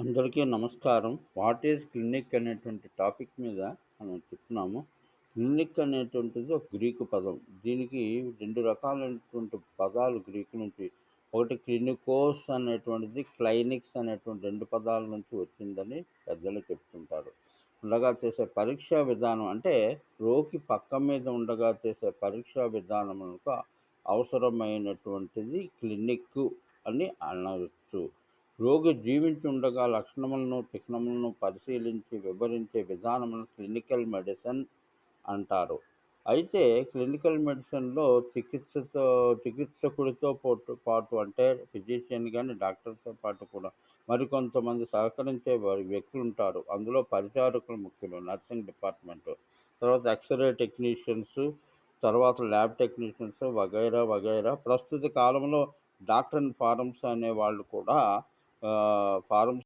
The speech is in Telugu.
అందరికీ నమస్కారం. వాట్ ఈజ్ క్లినిక్ అనేటువంటి టాపిక్ మీద మనం చెప్తున్నాము. క్లినిక్ అనేటువంటిది ఒక గ్రీకు పదం. దీనికి రెండు రకాలైనటువంటి పదాలు గ్రీకు నుంచి. ఒకటి క్లినికోస్ అనేటువంటిది, క్లైనిక్స్ అనేటువంటి రెండు పదాల నుంచి వచ్చిందని పెద్దలు చెప్తుంటారు. ఉండగా చేసే పరీక్షా విధానం అంటే రోగి పక్క మీద ఉండగా చేసే పరీక్షా విధానం అవసరమైనటువంటిది క్లినిక్కు రోగి జీవించుండగా లక్షణములను, చిహ్నములను పరిశీలించి వివరించే విధానమును క్లినికల్ మెడిసిన్ అంటారు. అయితే క్లినికల్ మెడిసిన్‌లో చికిత్సతో చికిత్సకుడితో పోటు పాటు అంటే ఫిజిషియన్ కానీ డాక్టర్‌తో పాటు కూడా మరికొంతమంది సహకరించే వారి వ్యక్తులుంటారు. అందులో పరిచారకులు ముఖ్యులు. Nursing department. తర్వాత ఎక్స్‌రే టెక్నీషియన్స్, తర్వాత ల్యాబ్ టెక్నీషియన్స్ వగైరా, వగైరా. ప్రస్తుత కాలంలో డాక్టర్ అండ్ ఫారమ్స్ అనేవాళ్ళు కూడా ఆహ్, ఫారమ్స్